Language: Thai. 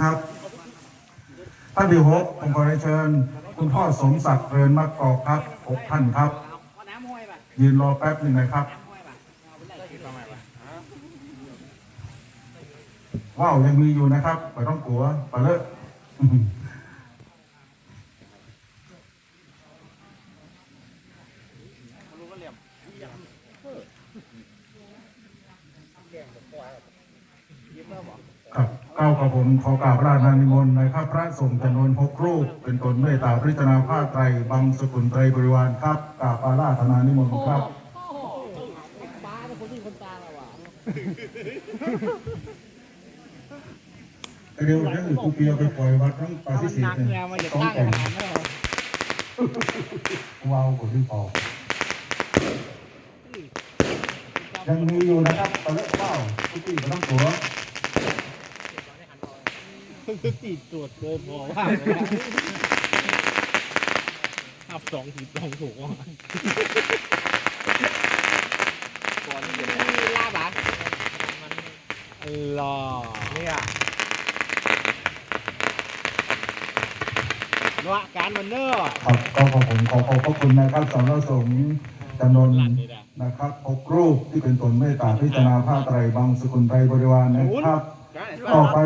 ครับท่านที่หกผมขอเรียนเชิญ คุณพ่อสมศักดิ์เรือนมะกอกครับหกท่านครับ ยืนรอแป๊บหนึ่งนะครับเอ้าวยังมีอยู่นะครับไม่ต้องกลัวไปเลยรู้ก็เหลี่ยมครับ ก้าวกับผมขอกราบราชนานิมนต์นะครับพระสงฆ์จำนวนหกรูป เป็นตนเมตตาพิจารณาผ้าไตรบังสกุลไตรบริวารครับกราบอาราธนานิมนต์ครับป้าเป็นคนที่คนตาเราอะเดี๋ยวเรื่องกูเปียวไปปล่อยวัดทั้งปาถ้าซิมันสิหตนักเนี่ยเนี่ยมันจะต้องตั้งแต่งขนาดนั้นเหรอว้าวกว่าที่พอยังมีอยู่นะครับไปเลยว้าวทุกที่ไม่ต้องกลัว ติดตรวจเกินบอว่าอับสองถีบสองถูกว่าก่อนที่จะมีลาบอะหล่อเนี่ยละการมันเนอร์ครับก็ขอผมขอขอบพระคุณนะครับสำนักสงฆ์จำนวนนะครับหกรูปที่เป็นตนเมตตาพิจารณาผ้าไตรบังสกุลไตรบริวารนะครับ ต่อไป